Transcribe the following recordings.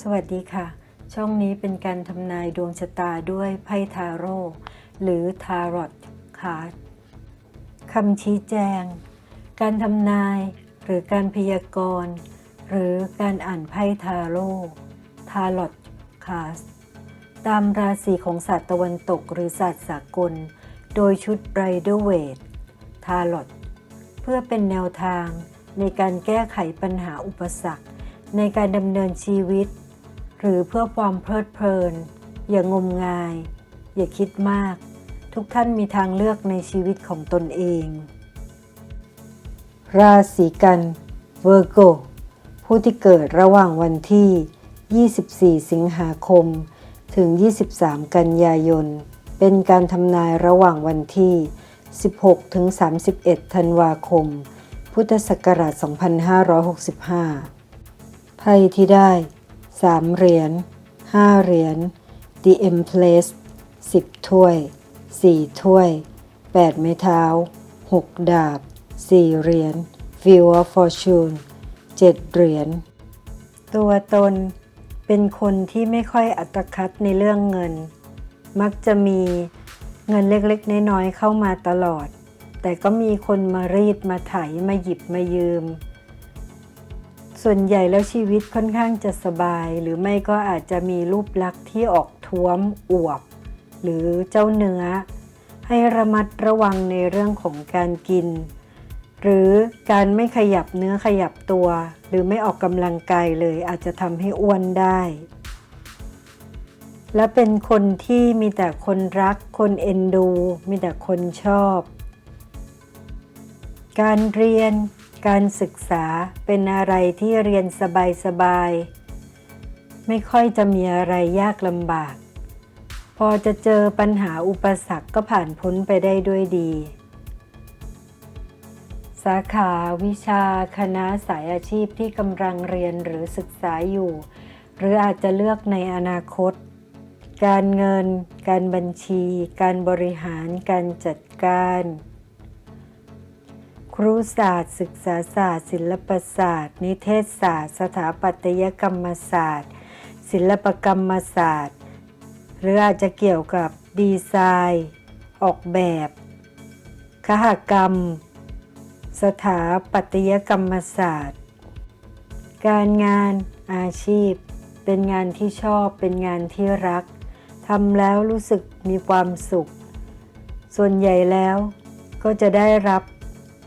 สวัสดีค่ะ ช่องนี้เป็นการทำนายดวงชะตาด้วยไพ่ทาโร่หรือทารอตคาร์ดคำชี้แจง การทำนายหรือการพยากรณ์หรือการอ่านไพ่ทาโร่ทารอตคาร์ดตามราศีของศาสตร์ตะวันตกหรือศาสตร์สากล โดยชุดไรเดอร์เวททารอตเพื่อเป็นแนวทางในการแก้ไขปัญหาอุปสรรค ในการดำเนินชีวิต หรือเพื่อความเพลิดเพลิน อย่างมงาย อย่าคิดมาก ทุกท่านมีทางเลือกในชีวิตของตนเอง ราศีกันเวอร์โกผู้ที่เกิดระหว่างวันที่ 24 สิงหาคม ถึง 23 กันยายน เป็นการทำนายระหว่างวันที่ 16 ถึง 31 ธันวาคม พุทธศักราช 2565 ไพ่ที่ได้ 3 เหรียญ 5 เหรียญ The Empress 10 ถ้วย 4 ถ้วย 8 ไม้เท้า 6 ดาบ 4 เหรียญ View of Fortune 7 เหรียญ ตัวตนเป็นคนที่ไม่ค่อยอัตคัดในเรื่องเงิน มักจะมีเงินเล็กๆ น้อยๆ เข้ามาตลอด แต่ก็มีคนมารีดมาไถมาหยิบมายืม ส่วนใหญ่แล้วชีวิตค่อนข้างจะสบาย หรือไม่ก็อาจจะมีรูปลักษณ์ที่ออกท้วมอวบ หรือเจ้าเนื้อ ให้ระมัดระวังในเรื่องของการกิน หรือการไม่ขยับเนื้อขยับตัว หรือไม่ออกกำลังกายเลยอาจจะทำให้อ้วนได้ และเป็นคนที่มีแต่คนรัก คนเอ็นดู มีแต่คนชอบ การเรียน การศึกษาเป็นอะไรที่เรียนสบายๆไม่ค่อยจะมีอะไรยากลำบาก พอจะเจอปัญหาอุปสรรคก็ผ่านพ้นไปได้ด้วยดี สาขาวิชาคณะสายอาชีพที่กำลังเรียนหรือศึกษาอยู่ หรืออาจจะเลือกในอนาคต การเงิน การบัญชี การบริหาร การจัดการ ครุศาสตร์ ศึกษาศาสตร์ ศิลปศาสตร์ นิเทศศาสตร์ สถาปัตยกรรมศาสตร์ ศิลปกรรมศาสตร์ หรืออาจจะเกี่ยวกับดีไซน์ ออกแบบคหกรรม สถาปัตยกรรมศาสตร์ การงานอาชีพ เป็นงานที่ชอบเป็นงานที่รักทำแล้วรู้สึกมีความสุข ส่วนใหญ่แล้วก็จะได้รับ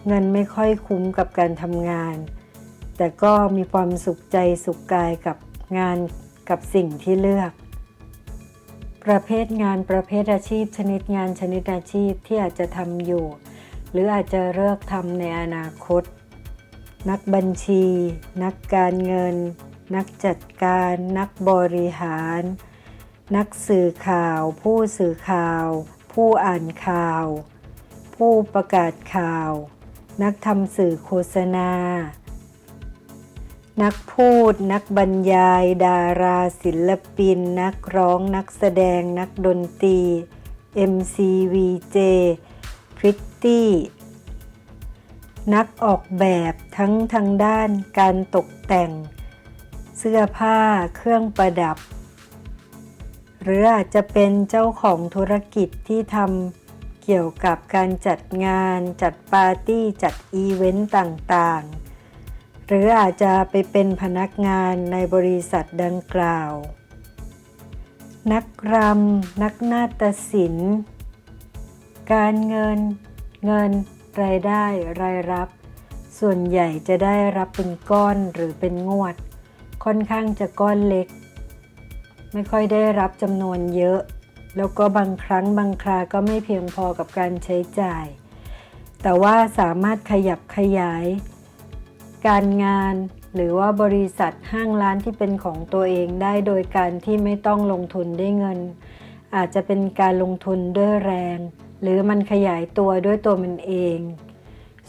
เงินไม่ค่อยคุ้มกับการทำงาน แต่ก็มีความสุขใจสุขกายกับงานกับสิ่งที่เลือก ประเภทงานประเภทอาชีพ ชนิดงานชนิดอาชีพที่อาจจะทำอยู่ หรืออาจจะเลิกทำในอนาคต นักบัญชี นักการเงิน นักจัดการ นักบริหาร นักสื่อข่าว ผู้สื่อข่าว ผู้อ่านข่าว ผู้ประกาศข่าว นักทำสื่อโฆษณา นักพูด นักบรรยาย ดาราศิลปิน นักร้อง นักแสดง นักดนตรี MCVJ พริตตี้ นักออกแบบทั้งทางด้านการตกแต่ง เสื้อผ้าเครื่องประดับ หรืออาจจะเป็นเจ้าของธุรกิจที่ทำ เกี่ยวกับการจัดงานจัดปาร์ตี้จัดอีเวนต์ต่างๆ หรืออาจจะไปเป็นพนักงานในบริษัทดังกล่าว นักรำนักนาฏศิลป์ การเงิน เงิน รายได้ รายรับ ส่วนใหญ่จะได้รับเป็นก้อนหรือเป็นงวด ค่อนข้างจะก้อนเล็ก ไม่ค่อยได้รับจำนวนเยอะ แล้วก็บางครั้งบางคราก็ไม่เพียงพอกับการใช้จ่าย แต่ว่าสามารถขยับขยาย การงานหรือว่าบริษัทห้างร้านที่เป็นของตัวเองได้โดยการที่ไม่ต้องลงทุนด้วยเงิน อาจจะเป็นการลงทุนด้วยแรง หรือมันขยายตัวด้วยตัวมันเอง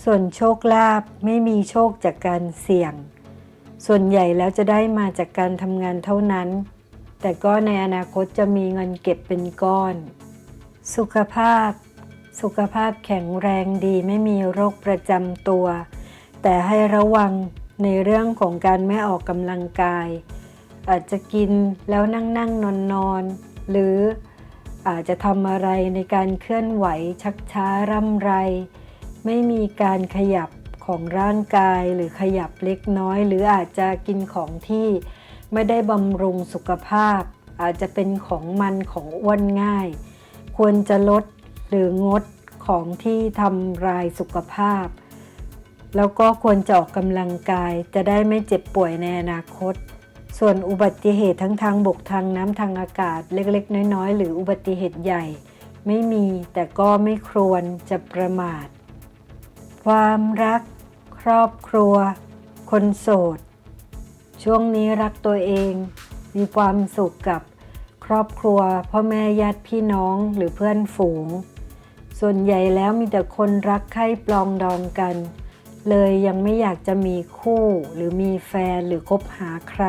ส่วนโชคลาภไม่มีโชคจากการเสี่ยง ส่วนใหญ่แล้วจะได้มาจากการทำงานเท่านั้น แต่ก็ในอนาคตจะมีเงินเก็บเป็นก้อน สุขภาพ สุขภาพแข็งแรงดีไม่มีโรคประจำตัว แต่ให้ระวังในเรื่องของการไม่ออกกำลังกาย อาจจะกินแล้วนั่งนั่งนอนนอนหรืออาจจะทำอะไรในการเคลื่อนไหวชักช้าร่ำไร ไม่มีการขยับของร่างกายหรือขยับเล็กน้อย หรืออาจจะกินของที่ ไม่ได้บำรุงสุขภาพ อาจจะเป็นของมันของอ้วนง่าย ควรจะลดหรืองดของที่ทำลายสุขภาพ แล้วก็ควรจะออกกำลังกายจะได้ไม่เจ็บป่วยในอนาคต ส่วนอุบัติเหตุทั้งทางบกทางน้ำทางอากาศเล็กๆ น้อยๆ หรืออุบัติเหตุใหญ่ ไม่มีแต่ก็ไม่ควรจะประมาท ความรัก ครอบครัว คนโสด ช่วงนี้รักตัวเอง มีความสุขกับครอบครัว พ่อแม่ญาติพี่น้องหรือเพื่อนฝูง ส่วนใหญ่แล้วมีแต่คนรักใคร่ปลองดองกัน เลยยังไม่อยากจะมีคู่หรือมีแฟนหรือคบหาใคร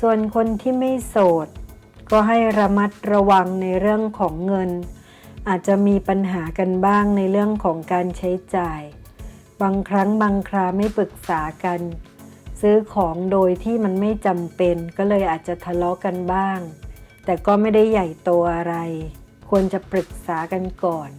ส่วนคนที่ไม่โสด ก็ให้ระมัดระวังในเรื่องของเงิน อาจจะมีปัญหากันบ้างในเรื่องของการใช้จ่าย บางครั้งบางคราไม่ปรึกษากัน ซื้อของโดยที่มันไม่จำเป็น ก็เลยอาจจะทะเลาะกันบ้าง แต่ก็ไม่ได้ใหญ่โตอะไร ควรจะปรึกษากันก่อน